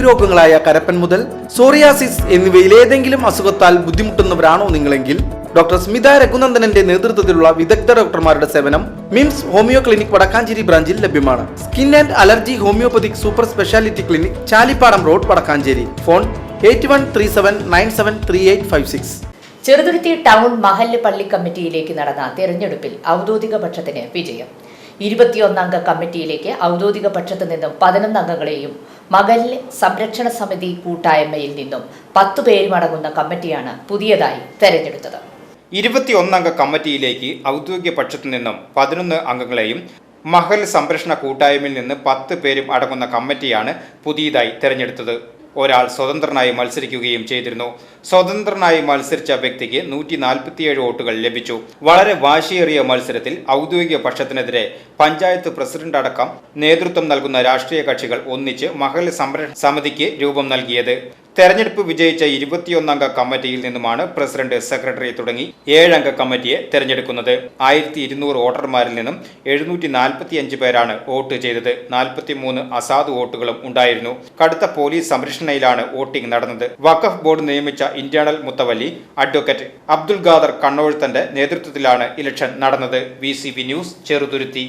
ത്വക്ക് രോഗങ്ങളായ കരപ്പൻ മുതൽ സോറിയാസിസ് എന്നിവയിൽ ഏതെങ്കിലും അസുഖത്താൽ ബുദ്ധിമുട്ടുന്നവരാണോ നിങ്ങളെങ്കിൽ? ഡോക്ടർ സ്മിത രഘുനന്ദനന്റെ നേതൃത്വത്തിലുള്ള വിദഗ്ധ ഡോക്ടർമാരുടെ സേവനം മിംസ് ഹോമിയോ ക്ലിനിക് വടക്കാഞ്ചേരി ബ്രാഞ്ചിൽ ലഭ്യമാണ്. Skin and allergy homeopathic super speciality clinic Chalippadam road Vadakkanchery. Phone eight one three seven nine seven three eight five six. Cheruthuruthy town മഹല്ല് പള്ളി കമ്മിറ്റിയിലേക്ക് നടന്ന തെരഞ്ഞെടുപ്പിൽ ഔദ്യോഗിക പക്ഷത്തിന് വിജയം. ഇരുപത്തിയൊന്നംഗ കമ്മിറ്റിയിലേക്ക് ഔദ്യോഗിക പക്ഷത്തു നിന്നും പതിനൊന്ന് അംഗങ്ങളെയും മകളിലെ സംരക്ഷണ സമിതി കൂട്ടായ്മയിൽ നിന്നും പത്തു പേരുമടങ്ങുന്ന കമ്മിറ്റിയാണ് പുതിയതായി തെരഞ്ഞെടുത്തത്. ഇരുപത്തിയൊന്നംഗ കമ്മിറ്റിയിലേക്ക് ഔദ്യോഗിക പക്ഷത്തു നിന്നും പതിനൊന്ന് അംഗങ്ങളെയും മഹൽ സംരക്ഷണ കൂട്ടായ്മയിൽ നിന്ന് പത്ത് പേരും അടങ്ങുന്ന കമ്മിറ്റിയാണ് പുതിയതായി തെരഞ്ഞെടുത്തത്. ഒരാൾ സ്വതന്ത്രനായി മത്സരിക്കുകയും ചെയ്തിരുന്നു. സ്വതന്ത്രനായി മത്സരിച്ച വ്യക്തിക്ക് നൂറ്റി നാൽപ്പത്തിയേഴ് വോട്ടുകൾ ലഭിച്ചു. വളരെ വാശിയേറിയ മത്സരത്തിൽ ഔദ്യോഗിക പക്ഷത്തിനെതിരെ പഞ്ചായത്ത് പ്രസിഡന്റ് അടക്കം നേതൃത്വം നൽകുന്ന രാഷ്ട്രീയ കക്ഷികൾ ഒന്നിച്ച് മഹൽ സംരക്ഷണ സമിതിക്ക് രൂപം നൽകിയത്. തെരഞ്ഞെടുപ്പ് വിജയിച്ച ഇരുപത്തിയൊന്നംഗ കമ്മിറ്റിയിൽ നിന്നുമാണ് പ്രസിഡന്റ് സെക്രട്ടറി തുടങ്ങി ഏഴംഗ കമ്മിറ്റിയെ തെരഞ്ഞെടുക്കുന്നത്. ആയിരത്തി ഇരുന്നൂറ് വോട്ടർമാരിൽ നിന്നും എഴുന്നൂറ്റി നാൽപ്പത്തി അഞ്ച് പേരാണ് വോട്ട് ചെയ്തത്. നാൽപ്പത്തിമൂന്ന് അസാധു വോട്ടുകളും ഉണ്ടായിരുന്നു. കടുത്ത പോലീസ് സംരക്ഷണയിലാണ് വോട്ടിംഗ് നടന്നത്. വഖഫ് ബോർഡ് നിയമിച്ച ഇന്റേണൽ മുത്തവല്ലി അഡ്വക്കേറ്റ് അബ്ദുൽ ഖാദർ കണ്ണോഴുത്തന്റെ നേതൃത്വത്തിലാണ് ഇലക്ഷൻ നടന്നത്. V news Cheruthuruthy.